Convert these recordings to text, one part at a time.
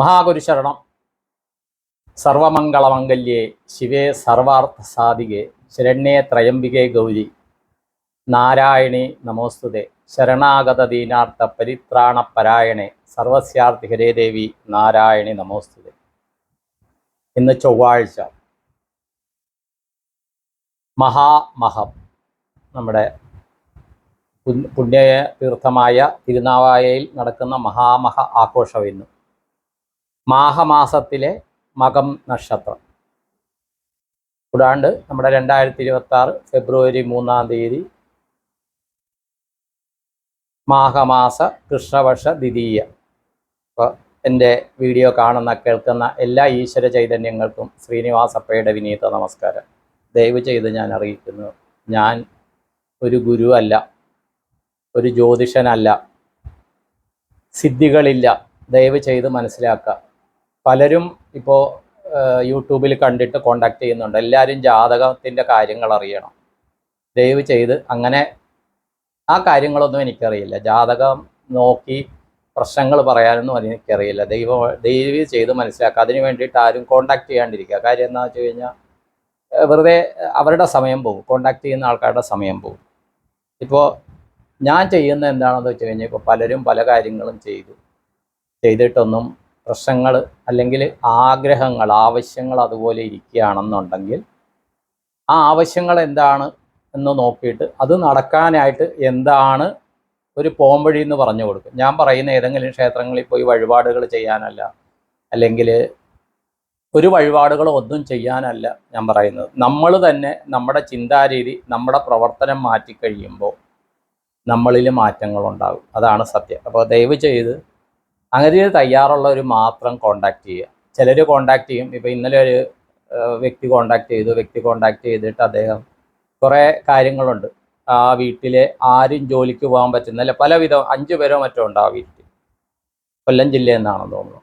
മഹാഗുരുശരണം. സർവമംഗളമംഗല്യേ ശിവേ സർവാർത്ഥ സാധികേ ശരണ്യേ ത്രയംബികേ ഗൗരി. നാരായണി നമോസ്തുതേ. ശരണാഗത ദീനാർത്ഥ പരിത്രാണപരായണേ. സർവസ്യാർത്ഥി ഹരേ ദേവി നാരായണി നമോസ്തുതേ. ഇന്ന് ചൊവ്വാഴ്ച മഹാമഹം. നമ്മുടെ പുണ്യ തീർത്ഥമായ തിരുനാവായയിൽ നടക്കുന്ന മഹാമഹ ആഘോഷം ഇന്ന് മാഹമാസത്തിലെ മകം നക്ഷത്രം. കൂടാണ്ട് നമ്മുടെ രണ്ടായിരത്തി ഇരുപത്തി ആറ് ഫെബ്രുവരി മൂന്നാം തീയതി മാഹമാസ കൃഷ്ണപക്ഷ ദ്വിതീയ. അപ്പോൾ എന്റെ വീഡിയോ കാണുന്ന കേൾക്കുന്ന എല്ലാ ഈശ്വര ചൈതന്യങ്ങൾക്കും ശ്രീനിവാസപ്പയുടെ വിനീത നമസ്കാരം. ദയവ് ചെയ്ത് ഞാൻ അറിയിക്കുന്നു ഞാൻ ഒരു ഗുരു അല്ല ഒരു ജ്യോതിഷനല്ല സിദ്ധികളില്ല. ദയവ് ചെയ്ത് മനസ്സിലാക്കുക. പലരും ഇപ്പോൾ യൂട്യൂബിൽ കണ്ടിട്ട് കോണ്ടാക്ട് ചെയ്യുന്നുണ്ട്. എല്ലാവരും ജാതകത്തിന്റെ കാര്യങ്ങൾ അറിയണം. ദയവ് ചെയ്ത് അങ്ങനെ ആ കാര്യങ്ങളൊന്നും എനിക്കറിയില്ല. ജാതകം നോക്കി പ്രശ്നങ്ങൾ പറയാനൊന്നും എനിക്കറിയില്ല. ദൈവ ദയവ് ചെയ്ത് മനസ്സിലാക്കുക. അതിന് വേണ്ടിയിട്ട് ആരും കോണ്ടാക്ട് ചെയ്യാണ്ടിരിക്കുക. കാര്യം എന്താ വെച്ച് കഴിഞ്ഞാൽ വെറുതെ അവരുടെ സമയം പോകും. കോണ്ടാക്ട് ചെയ്യുന്ന ആൾക്കാരുടെ സമയം പോകും. ഇപ്പോൾ ഞാൻ ചെയ്യുന്ന എന്താണെന്ന് വെച്ച് കഴിഞ്ഞാൽ ഇപ്പോൾ പലരും പല കാര്യങ്ങളും ചെയ്തു. ചെയ്തിട്ടൊന്നും പ്രശ്നങ്ങൾ അല്ലെങ്കിൽ ആഗ്രഹങ്ങൾ ആവശ്യങ്ങൾ അതുപോലെ ഇരിക്കുകയാണെന്നുണ്ടെങ്കിൽ ആ ആവശ്യങ്ങൾ എന്താണ് എന്ന് നോക്കിയിട്ട് അത് നടക്കാനായിട്ട് എന്താണ് ഒരു പോംവഴി എന്ന് പറഞ്ഞു കൊടുക്കും. ഞാൻ പറയുന്ന ഏതെങ്കിലും ക്ഷേത്രങ്ങളിൽ പോയി വഴിപാടുകൾ ചെയ്യാനല്ല അല്ലെങ്കിൽ ഒരു വഴിപാടുകളോ ഒന്നും ചെയ്യാനല്ല ഞാൻ പറയുന്നത്. നമ്മൾ തന്നെ നമ്മുടെ ചിന്താരീതി നമ്മുടെ പ്രവർത്തനം മാറ്റിക്കഴിയുമ്പോൾ നമ്മളിൽ മാറ്റങ്ങളുണ്ടാകും. അതാണ് സത്യം. അപ്പോൾ ദയവ് ചെയ്ത് അങ്ങനെ തയ്യാറുള്ളവർ മാത്രം കോണ്ടാക്ട് ചെയ്യുക. ചിലർ കോണ്ടാക്ട് ചെയ്യും. ഇപ്പോൾ ഇന്നലെ ഒരു വ്യക്തി കോണ്ടാക്ട് ചെയ്തു. വ്യക്തി കോണ്ടാക്ട് ചെയ്തിട്ട് അദ്ദേഹം കുറേ കാര്യങ്ങളുണ്ട്. ആ വീട്ടിലെ ആരും ജോലിക്ക് പോകാൻ പറ്റുന്നില്ല. പലവിധം അഞ്ചു പേരോ മറ്റോ ഉണ്ട് ആ വീട്ടിൽ കൊല്ലം ജില്ലയിൽ തോന്നുന്നു.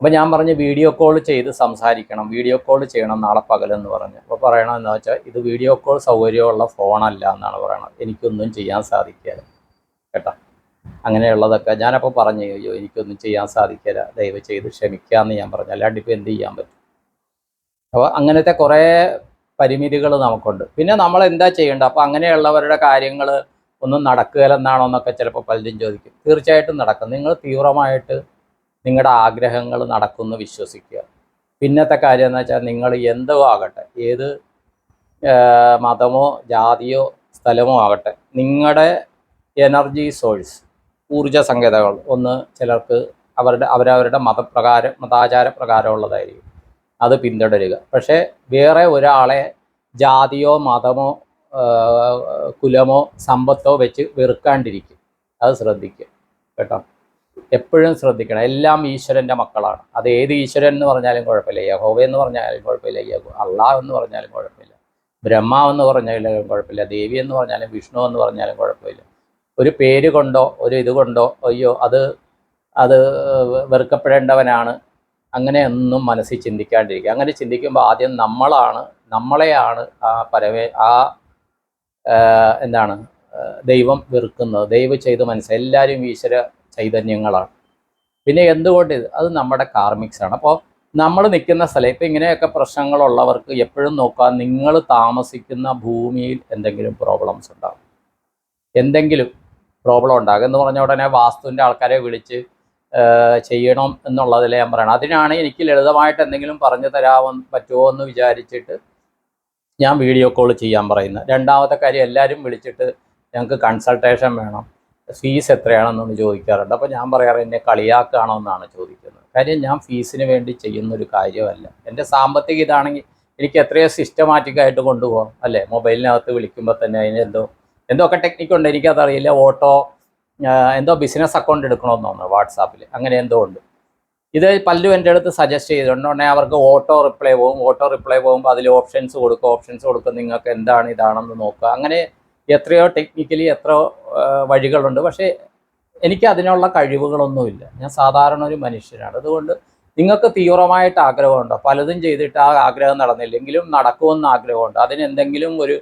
അപ്പം ഞാൻ പറഞ്ഞ് വീഡിയോ കോൾ ചെയ്ത് സംസാരിക്കണം. വീഡിയോ കോൾ ചെയ്യണം നാളെ പകലെന്ന് പറഞ്ഞ്. അപ്പോൾ പറയണമെന്ന് വെച്ചാൽ ഇത് വീഡിയോ കോൾ സൗകര്യമുള്ള ഫോണല്ല എന്നാണ് പറയണത്. എനിക്കൊന്നും ചെയ്യാൻ സാധിക്കില്ല കേട്ടോ? അങ്ങനെയുള്ളതൊക്കെ ഞാനപ്പോൾ പറഞ്ഞു അയ്യോ എനിക്കൊന്നും ചെയ്യാൻ സാധിക്കില്ല. ദയവ് ചെയ്ത് ക്ഷമിക്കാമെന്ന് ഞാൻ പറഞ്ഞു. അല്ലാണ്ട് ഇപ്പോൾ എന്ത് ചെയ്യാൻ പറ്റും? അപ്പോൾ അങ്ങനത്തെ കുറേ പരിമിതികൾ നമുക്കുണ്ട്. പിന്നെ നമ്മൾ എന്താ ചെയ്യേണ്ടത്? അപ്പോൾ അങ്ങനെയുള്ളവരുടെ കാര്യങ്ങൾ ഒന്നും നടക്കുകയില്ലെന്നാണോ എന്നൊക്കെ ചിലപ്പോൾ പലരും ചോദിക്കും. തീർച്ചയായിട്ടും നടക്കും. നിങ്ങൾ തീവ്രമായിട്ട് നിങ്ങളുടെ ആഗ്രഹങ്ങൾ നടക്കുമെന്ന് വിശ്വസിക്കുക. പിന്നത്തെ കാര്യം എന്ന് വെച്ചാൽ നിങ്ങൾ എന്തോ ആകട്ടെ. ഏത് മതമോ ജാതിയോ സ്ഥലമോ ആകട്ടെ. നിങ്ങളുടെ എനർജി സോഴ്സ് ഊർജ സങ്കേതകൾ ഒന്ന് ചിലർക്ക് അവരുടെ അവരവരുടെ മതപ്രകാരം മതാചാര പ്രകാരമുള്ളതായിരിക്കും അത് പിന്തുടരുക. പക്ഷേ വേറെ ഒരാളെ ജാതിയോ മതമോ കുലമോ സമ്പത്തോ വെച്ച് വെറുക്കാണ്ടിരിക്കും അത് ശ്രദ്ധിക്കുക കേട്ടോ. എപ്പോഴും ശ്രദ്ധിക്കണം. എല്ലാം ഈശ്വരന്റെ മക്കളാണ്. അത് ഏത് ഈശ്വരൻ എന്ന് പറഞ്ഞാലും കുഴപ്പമില്ല. യഹോവ എന്ന് പറഞ്ഞാലും കുഴപ്പമില്ല. യഹോ അള്ളാഹ് എന്ന് പറഞ്ഞാലും കുഴപ്പമില്ല. ബ്രഹ്മാവെന്ന് പറഞ്ഞാലും കുഴപ്പമില്ല. ദേവി എന്ന് പറഞ്ഞാലും വിഷ്ണു എന്ന് പറഞ്ഞാലും കുഴപ്പമില്ല. ഒരു പേര് കൊണ്ടോ ഒരു ഇത് കൊണ്ടോ അയ്യോ അത് അത് വെറുക്കപ്പെടേണ്ടവനാണ്. അങ്ങനെ അങ്ങനെയൊന്നും മനസ്സിൽ ചിന്തിക്കാണ്ടിരിക്കുക. അങ്ങനെ ചിന്തിക്കുമ്പോൾ ആദ്യം നമ്മളാണ് നമ്മളെയാണ് ആ പരമേ ആ എന്താണ് ദൈവം വെറുക്കുന്നത്. ദൈവം ചെയ്ത് മനസ്സിൽ എല്ലാവരും ഈശ്വര ചൈതന്യങ്ങളാണ്. പിന്നെ എന്തുകൊണ്ട് ഇത്? അത് നമ്മുടെ കാർമിക്സാണ് അപ്പോൾ നമ്മൾ നിൽക്കുന്ന സ്ഥലം ഇപ്പം ഇങ്ങനെയൊക്കെ പ്രശ്നങ്ങളുള്ളവർക്ക് എപ്പോഴും നോക്കാം നിങ്ങൾ താമസിക്കുന്ന ഭൂമിയിൽ എന്തെങ്കിലും പ്രോബ്ലംസ് ഉണ്ടാകും എന്തെങ്കിലും പ്രോബ്ലം ഉണ്ടാകും എന്ന് പറഞ്ഞ ഉടനെ വാസ്തുവിന്റെ ആൾക്കാരെ വിളിച്ച് ചെയ്യണം എന്നുള്ളതിൽ ഞാൻ പറയണം. അതിനാണ് എനിക്ക് ലളിതമായിട്ട് എന്തെങ്കിലും പറഞ്ഞു തരാൻ പറ്റുമോ എന്ന് വിചാരിച്ചിട്ട് ഞാൻ വീഡിയോ കോൾ ചെയ്യാൻ പറയുന്നത്. രണ്ടാമത്തെ കാര്യം എല്ലാവരും വിളിച്ചിട്ട് ഞങ്ങൾക്ക് കൺസൾട്ടേഷൻ വേണം. ഫീസ് എത്രയാണെന്നൊന്ന് ചോദിക്കാറുണ്ട്. അപ്പോൾ ഞാൻ പറയാറ് എന്നെ കളിയാക്കുകയാണോ എന്നാണ് ചോദിക്കുന്നത്. കാര്യം ഞാൻ ഫീസിന് വേണ്ടി ചെയ്യുന്നൊരു കാര്യമല്ല. എന്റെ സാമ്പത്തിക ഇതാണെങ്കിൽ എനിക്ക് എത്രയോ സിസ്റ്റമാറ്റിക്കായിട്ട് കൊണ്ടുപോകാം. അല്ലേ? മൊബൈലിനകത്ത് വിളിക്കുമ്പോൾ തന്നെ അതിന് എന്തോ എന്തൊക്കെ ടെക്നിക്ക് ഉണ്ട് എനിക്കതറിയില്ല. ഓട്ടോ എന്തോ ബിസിനസ് അക്കൗണ്ട് എടുക്കണമെന്ന് തോന്നുന്നു വാട്സാപ്പിൽ അങ്ങനെ എന്തോ ഉണ്ട്. ഇത് പല്ലു എന്റെ അടുത്ത് സജസ്റ്റ് ചെയ്തിട്ടുണ്ടെങ്കിൽ അവർക്ക് ഓട്ടോ റിപ്ലൈ പോകും ഓട്ടോ റിപ്ലൈ പോകുമ്പോൾ അതിൽ ഓപ്ഷൻസ് കൊടുക്കും. ഓപ്ഷൻസ് കൊടുക്കും. നിങ്ങൾക്ക് എന്താണ് ഇതാണെന്ന് നോക്കുക. അങ്ങനെ എത്രയോ ടെക്നിക്കലി എത്രയോ വഴികളുണ്ട്. പക്ഷേ എനിക്ക് അതിനുള്ള കഴിവുകളൊന്നുമില്ല. ഞാൻ സാധാരണ ഒരു മനുഷ്യനാണ്. അതുകൊണ്ട് നിങ്ങൾക്ക് തീവ്രമായിട്ട് ആഗ്രഹമുണ്ടോ? പലതും ചെയ്തിട്ട് ആ ആഗ്രഹം നടന്നില്ലെങ്കിലും നടക്കുമെന്ന് ആഗ്രഹമുണ്ട്? അതിനെന്തെങ്കിലും ഒരു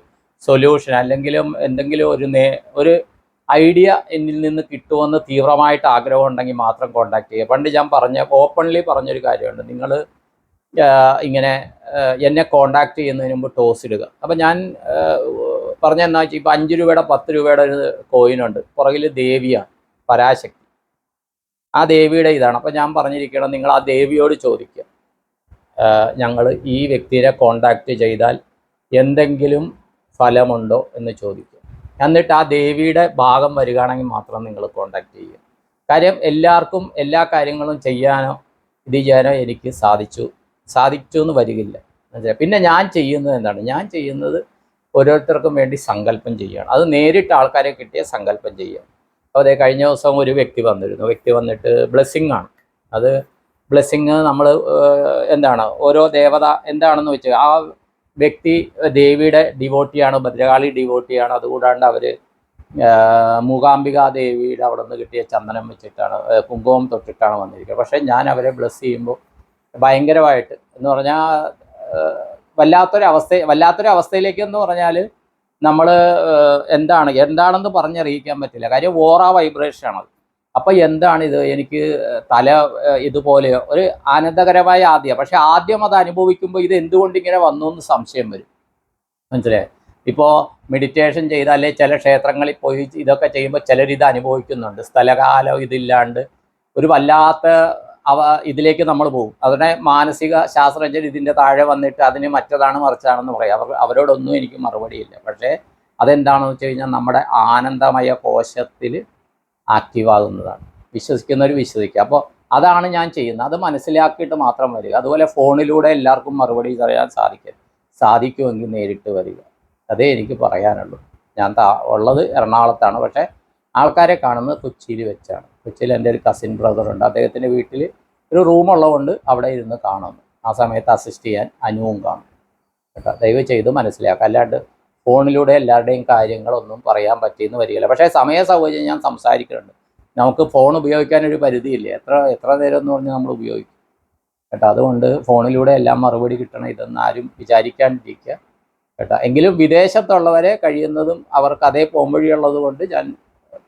സൊല്യൂഷൻ അല്ലെങ്കിൽ എന്തെങ്കിലും ഒരു നേ ഒരു ഐഡിയ എന്നിൽ നിന്ന് കിട്ടുമെന്ന് തീവ്രമായിട്ട് ആഗ്രഹം ഉണ്ടെങ്കിൽ മാത്രം കോണ്ടാക്ട് ചെയ്യുക. പണ്ട് ഞാൻ പറഞ്ഞ ഓപ്പൺലി പറഞ്ഞൊരു കാര്യമുണ്ട്. നിങ്ങൾ ഇങ്ങനെ എന്നെ കോണ്ടാക്ട് ചെയ്യുന്നതിന് മുമ്പ് ടോസ് ഇടുക. അപ്പം ഞാൻ പറഞ്ഞ എന്നാ വെച്ചാൽ ഇപ്പം അഞ്ച് രൂപയുടെ പത്ത് രൂപയുടെ ഒരു കോയിനുണ്ട് പുറകിൽ ദേവിയാണ് പരാശക്തി. ആ ദേവിയുടെ ഇതാണ്. അപ്പം ഞാൻ പറഞ്ഞിരിക്കണം നിങ്ങൾ ആ ദേവിയോട് ചോദിക്കുക. ഞങ്ങൾ ഈ വ്യക്തിയെ കോണ്ടാക്ട് ചെയ്താൽ എന്തെങ്കിലും ഫലമുണ്ടോ എന്ന് ചോദിക്കും. എന്നിട്ട് ആ ദേവിയുടെ ഭാഗം വരികയാണെങ്കിൽ മാത്രം നിങ്ങൾ കോണ്ടാക്ട് ചെയ്യുക. കാര്യം എല്ലാവർക്കും എല്ലാ കാര്യങ്ങളും ചെയ്യാനോ ഇത് ചെയ്യാനോ എനിക്ക് സാധിച്ചു. സാധിച്ചു എന്ന് വരികില്ല. പിന്നെ ഞാൻ ചെയ്യുന്നത് എന്താണ്? ഞാൻ ചെയ്യുന്നത് ഓരോരുത്തർക്കും വേണ്ടി സങ്കല്പം ചെയ്യുകയാണ്. അത് നേരിട്ട് ആൾക്കാരെ കിട്ടിയ സങ്കല്പം ചെയ്യുക അപ്പോൾ അതേ കഴിഞ്ഞ ദിവസം ഒരു വ്യക്തി വന്നിരുന്നു. വ്യക്തി വന്നിട്ട് ബ്ലെസ്സിങ് ആണ്. അത് ബ്ലെസ്സിങ് നമ്മൾ എന്താണ്? ഓരോ ദേവത എന്താണെന്ന് വെച്ചാൽ ആ വ്യക്തി ദേവിയുടെ ഡിവോട്ടിയാണ് ഭദ്രകാളി ഡിവോട്ടിയാണ് അതുകൂടാണ്ട് അവർ മൂകാംബിക ദേവിയുടെ അവിടെ നിന്ന് കിട്ടിയ ചന്ദനം വെച്ചിട്ടാണ് കുങ്കുമം തൊട്ടിട്ടാണ് വന്നിരിക്കുന്നത്. പക്ഷേ ഞാൻ അവരെ ബ്ലസ് ചെയ്യുമ്പോൾ ഭയങ്കരമായിട്ട് എന്ന് പറഞ്ഞാൽ വല്ലാത്തൊരവസ്ഥ വല്ലാത്തൊരവസ്ഥയിലേക്ക് എന്ന് പറഞ്ഞാൽ നമ്മൾ എന്താണ് എന്താണെന്ന് പറഞ്ഞറിയിക്കാൻ പറ്റില്ല. കാര്യം ഓറ വൈബ്രേഷൻ ആണത് അപ്പം എന്താണ് ഇത്? എനിക്ക് തല ഇതുപോലെ ഒരു ആനന്ദകരമായ ആദ്യം. പക്ഷെ ആദ്യം അത് അനുഭവിക്കുമ്പോൾ ഇത് എന്തുകൊണ്ട് ഇങ്ങനെ വന്നു എന്ന് സംശയം വരും. മനസ്സിലെ ഇപ്പോൾ മെഡിറ്റേഷൻ ചെയ്ത ചെയ്താലേ ചില ക്ഷേത്രങ്ങളിൽ പോയി ഇതൊക്കെ ചെയ്യുമ്പോൾ ചിലർ ഇത് അനുഭവിക്കുന്നുണ്ട്. സ്ഥലകാലം ഇതില്ലാണ്ട് ഒരു വല്ലാത്ത അവ ഇതിലേക്ക് നമ്മൾ പോകും. അതിനെ മാനസിക ശാസ്ത്രജ്ഞർ ഇതിന്റെ താഴെ വന്നിട്ട് അതിന് മറ്റതാണ് മറിച്ചാണെന്ന് പറയും. അവർ അവരോടൊന്നും എനിക്ക് മറുപടിയില്ല. പക്ഷേ അതെന്താണെന്ന് വെച്ച് കഴിഞ്ഞാൽ നമ്മുടെ ആനന്ദമയ കോശത്തിൽ ആക്റ്റീവ് ആകുന്നതാണ് വിശ്വസിക്കുന്നവർ വിശ്വസിക്കുക. അപ്പോൾ അതാണ് ഞാൻ ചെയ്യുന്നത്. അത് മനസ്സിലാക്കിയിട്ട് മാത്രം വരിക. അതുപോലെ ഫോണിലൂടെ എല്ലാവർക്കും മറുപടി പറയാൻ സാധിക്കും സാധിക്കുമെങ്കിൽ നേരിട്ട് വരിക. അതേ എനിക്ക് പറയാനുള്ളൂ. ഞാൻ താ ഉള്ളത് എറണാകുളത്താണ്. പക്ഷേ ആൾക്കാരെ കാണുന്നത് കൊച്ചിയിൽ വെച്ചാണ്. കൊച്ചിയിൽ എന്റെ ഒരു കസിൻ ബ്രദറുണ്ട് അദ്ദേഹത്തിന്റെ വീട്ടിൽ ഒരു റൂമുള്ളതുകൊണ്ട് അവിടെ ഇരുന്ന് കാണുന്നു. ആ സമയത്ത് അസിസ്റ്റ് ചെയ്യാൻ അനുവും കാണും. കേട്ടോ? ദയവ് ചെയ്ത് മനസ്സിലാക്കുക. അല്ലാണ്ട് ഫോണിലൂടെ എല്ലാവരുടെയും കാര്യങ്ങളൊന്നും പറയാൻ പറ്റിയെന്ന് വരികയില്ല. പക്ഷേ സമയ സൗകര്യം ഞാൻ സംസാരിക്കുന്നുണ്ട്. നമുക്ക് ഫോൺ ഉപയോഗിക്കാൻ ഒരു പരിധിയില്ലേ? എത്ര എത്ര നേരം എന്ന് പറഞ്ഞാൽ നമ്മൾ ഉപയോഗിക്കും? കേട്ടോ അതുകൊണ്ട് ഫോണിലൂടെ എല്ലാം മറുപടി കിട്ടണം. ഇതെന്ന് ആരും വിചാരിക്കാണ്ടിരിക്കുക. കേട്ടോ എങ്കിലും വിദേശത്തുള്ളവരെ കഴിയുന്നതും അവർക്ക് അതേ പോംവഴിയുള്ളത് കൊണ്ട് ഞാൻ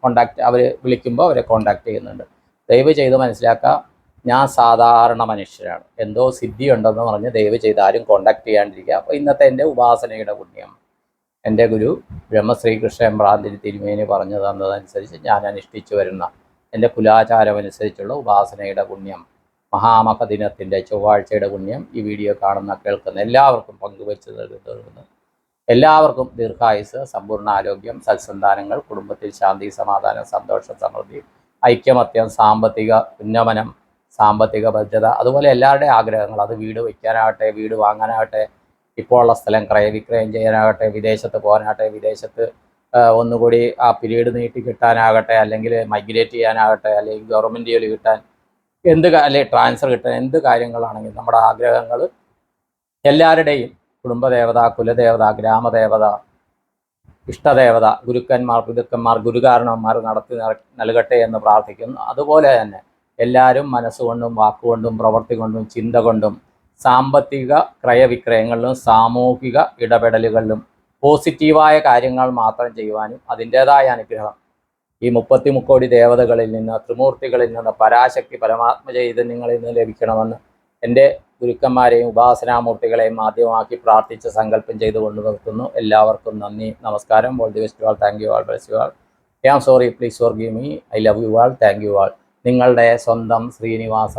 കോണ്ടാക്ട് അവർ വിളിക്കുമ്പോൾ അവരെ കോണ്ടാക്ട് ചെയ്യുന്നുണ്ട്. ദയവ് ചെയ്ത് മനസ്സിലാക്കുക ഞാൻ സാധാരണ മനുഷ്യരാണ്. എന്തോ സിദ്ധി ഉണ്ടെന്ന് പറഞ്ഞ് ദയവ് ചെയ്ത് ആരും കോണ്ടാക്ട് ചെയ്യാണ്ടിരിക്കുക. അപ്പോൾ ഇന്നത്തെ എന്റെ ഉപാസനയുടെ പുണ്യം. എന്റെ ഗുരു ബ്രഹ്മശ്രീകൃഷ്ണ എമ്പ്രാന്തിരി തിരുമേനി പറഞ്ഞു തന്നതനുസരിച്ച് ഞാൻ അനുഷ്ഠിച്ചു വരുന്ന എന്റെ കുലാചാരം അനുസരിച്ചുള്ള ഉപാസനയുടെ പുണ്യം മഹാമഹ ദിനത്തിന്റെ ചൊവ്വാഴ്ചയുടെ പുണ്യം ഈ വീഡിയോ കാണുന്ന കേൾക്കുന്ന എല്ലാവർക്കും പങ്കുവെച്ച് നൽകുന്നു എല്ലാവർക്കും ദീർഘായുസ് സമ്പൂർണ ആരോഗ്യം സത്സന്താനങ്ങൾ കുടുംബത്തിൽ ശാന്തി സമാധാനം സന്തോഷം സമൃദ്ധി ഐക്യമത്യം സാമ്പത്തിക ഉന്നമനം സാമ്പത്തിക ഭദ്രത അതുപോലെ എല്ലാവരുടെയും ആഗ്രഹങ്ങൾ. അത് വീട് വയ്ക്കാനാകട്ടെ വീട് വാങ്ങാനാകട്ടെ ഇപ്പോൾ ഉള്ള സ്ഥലം ക്രയവിക്രയം ചെയ്യാനാകട്ടെ വിദേശത്ത് പോകാനാകട്ടെ വിദേശത്ത് ഒന്നുകൂടി ആ പിരീഡ് നീട്ടി കിട്ടാനാകട്ടെ അല്ലെങ്കിൽ മൈഗ്രേറ്റ് ചെയ്യാനാകട്ടെ അല്ലെങ്കിൽ ഗവൺമെന്റ് ജോലി കിട്ടാൻ എന്ത് അല്ലെങ്കിൽ ട്രാൻസ്ഫർ കിട്ടാൻ എന്ത് കാര്യങ്ങളാണെങ്കിലും നമ്മുടെ ആഗ്രഹങ്ങൾ എല്ലാവരുടെയും കുടുംബദേവത കുലദേവത ഗ്രാമദേവത ഇഷ്ടദേവത ഗുരുക്കന്മാർ പിതുക്കന്മാർ ഗുരുകാരണന്മാർ നടത്തി നൽ- നൽകട്ടെ എന്ന് പ്രാർത്ഥിക്കുന്നു. അതുപോലെ തന്നെ എല്ലാവരും മനസ്സുകൊണ്ടും വാക്കുകൊണ്ടും പ്രവൃത്തി കൊണ്ടും ചിന്ത കൊണ്ടും സാമ്പത്തിക ക്രയവിക്രയങ്ങളിലും സാമൂഹിക ഇടപെടലുകളിലും പോസിറ്റീവായ കാര്യങ്ങൾ മാത്രം ചെയ്യുവാനും അതിന്റെതായ അനുഗ്രഹം. ഈ മുപ്പത്തി മുക്കോടി ദേവതകളിൽ നിന്ന് ത്രിമൂർത്തികളിൽ നിന്ന് പരാശക്തി പരമാത്മ ചൈതന്യങ്ങളിൽ നിന്ന് ലഭിക്കണമെന്ന് എന്റെ ഗുരുക്കന്മാരെയും ഉപാസനാമൂർത്തികളെയും മാധ്യമമാക്കി പ്രാർത്ഥിച്ച് സങ്കല്പം ചെയ്തുകൊണ്ട് നിർത്തുന്നു. എല്ലാവർക്കും നന്ദി നമസ്കാരം. All the best all thank you all best you all I am sorry please forgive me I love you all thank you all നിങ്ങളുടെ സ്വന്തം ശ്രീനിവാസ